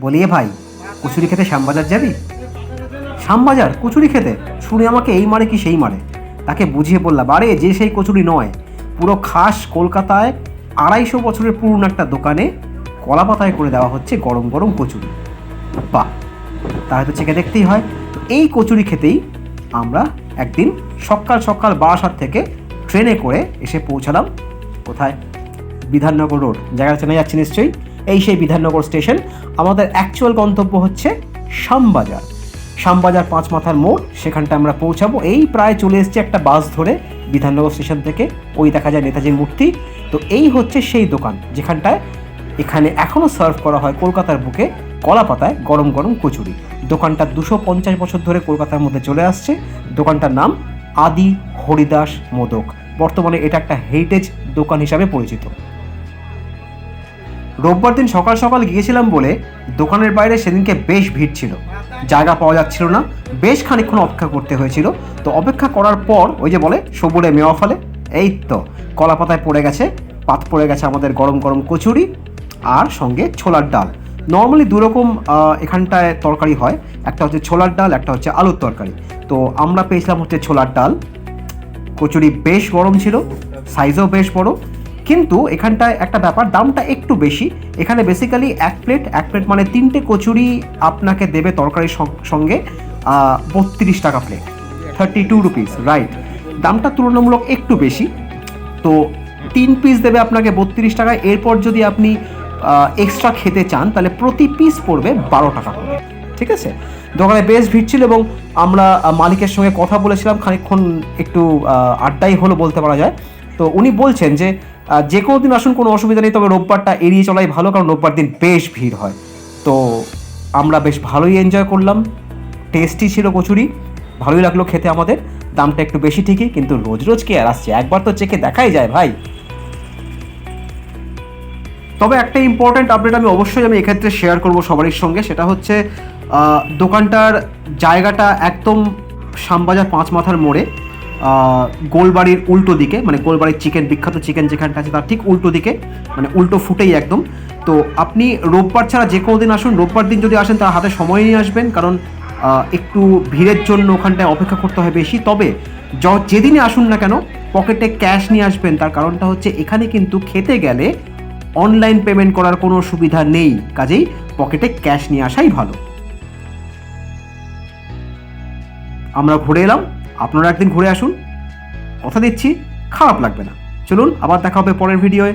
বলি, এ ভাই, কচুরি খেতে শ্যামবাজার যাবি? শ্যামবাজার? কচুরি খেতে? শুনে আমাকে এই মারে কি সেই মারে? তাকে বুঝিয়ে বললাম, আরে, যে সেই কচুরি নয়। পুরো খাস কলকাতায় আড়াইশো বছরের পুরনো একটা দোকানে কলা পাতায় করে দেওয়া হচ্ছে গরম গরম কচুরি। বাহ! তাহলে তো চেখে দেখতেই হয়। তো এই কচুরি খেতেই আমরা একদিন সকাল সকাল বারাসাত থেকে ট্রেনে করে এসে পৌঁছালাম কোথায়? বিধাননগর রোড। জায়গা চেনা যাচ্ছে নিশ্চয়ই? এই সেই বিধাননগর স্টেশন। আমাদের অ্যাকচুয়াল গন্তব্য হচ্ছে শ্যামবাজার। শ্যামবাজার পাঁচ মাথার মোড়, সেখানটা আমরা পৌঁছাবো। এই প্রায় চলে এসছে একটা বাস ধরে বিধাননগর স্টেশন থেকে। ওই দেখা যায় নেতাজির মূর্তি। তো এই হচ্ছে সেই দোকান, যেখানটায় এখানে এখনও সার্ভ করা হয় কলকাতার বুকে কলা পাতায় গরম গরম কচুরি। দোকানটা দুশো পঞ্চাশ বছর ধরে কলকাতার মধ্যে চলে আসছে। দোকানটার নাম আদি হরিদাস মোদক। বর্তমানে এটা একটা হেরিটেজ দোকান হিসাবে পরিচিত। রোববার দিন সকাল সকাল গিয়েছিলাম বলে দোকানের বাইরে সেদিনকে বেশ ভিড় ছিল। জায়গা পাওয়া যাচ্ছিল না, বেশ খানিকক্ষণ অপেক্ষা করতে হয়েছিল। তো অপেক্ষা করার পর ওই যে বলে, সবুরে মেওয়া ফলে, এই তো কলা পাতায় পড়ে গেছে, পাত পড়ে গেছে আমাদের গরম গরম কচুরি আর সঙ্গে ছোলার ডাল। নর্মালি দুরকম এখানটায় তরকারি হয়, একটা হচ্ছে ছোলার ডাল, একটা হচ্ছে আলুর তরকারি। তো আমরা পেয়েছিলাম হচ্ছে ছোলার ডাল। কচুরি বেশ গরম ছিল সাইজও বেশ বড় কিন্তু এখানটায় একটা ব্যাপার, দামটা একটু বেশি। এখানে বেসিক্যালি এক প্লেট এক প্লেট মানে তিনটে কচুরি আপনাকে দেবে তরকারির সঙ্গে বত্রিশ টাকা plate thirty two rupees right দামটা তুলনামূলক একটু বেশি, তো তিন পিস দেবে আপনাকে বত্রিশ টাকায় এরপর যদি আপনি এক্সট্রা খেতে চান, তাহলে প্রতি পিস পড়বে বারো টাকা করে, ঠিক আছে? দোকানে বেশ ভিড় ছিল এবং আমরা মালিকের সঙ্গে কথা বলেছিলাম, খানিকক্ষণ একটু আড্ডাই হলো বলতে পারা যায়। তো উনি বলছেন যে যে কোনো দিন আসুন, কোনো অসুবিধা নেই, তবে রোববারটা এড়িয়ে চলাই ভালো, কারণ রোববার দিন বেশ ভিড় হয়। তো আমরা বেশ ভালোই এনজয় করলাম। টেস্টি ছিল কচুরি, ভালোই লাগল খেতে আমাদের। দামটা একটু বেশি ঠিকই, কিন্তু রোজ রোজ কে আর আসছে? একবার তো চেখে দেখাই যায় ভাই। তবে একটা ইম্পর্ট্যান্ট আপডেট আমি অবশ্যই আমি এক্ষেত্রে শেয়ার করব সবারই সঙ্গে, সেটা হচ্ছে দোকানটার জায়গাটা একদম শ্যামবাজার পাঁচ মাথার মোড়ে। গোলবাড়ির উল্টো দিকে মানে গোলবাড়ির চিকেন, বিখ্যাত চিকেন যেখানটা আছে তার ঠিক উল্টো দিকে মানে উল্টো ফুটেই একদম। তো আপনি রোববার ছাড়া যে কোনো দিন আসুন, রোববার দিন যদি আসেন তার হাতে সময় নিয়ে আসবেন, কারণ একটু ভিড়ের জন্য ওখানটায় অপেক্ষা করতে হয় বেশি। তবে য- যেদিনই আসুন না কেন, পকেটে ক্যাশ নিয়ে আসবেন, তার কারণটা হচ্ছে এখানে কিন্তু খেতে গেলে অনলাইন পেমেন্ট করার কোনো সুবিধা নেই। কাজেই পকেটে ক্যাশ নিয়ে আসাই ভালো। আমরা ঘুরে এলাম। আপনারা একদিন ঘুরে আসুন। কথা দিচ্ছি, খারাপ লাগবে না। চলুন, আবার দেখা হবে পরের ভিডিওয়ে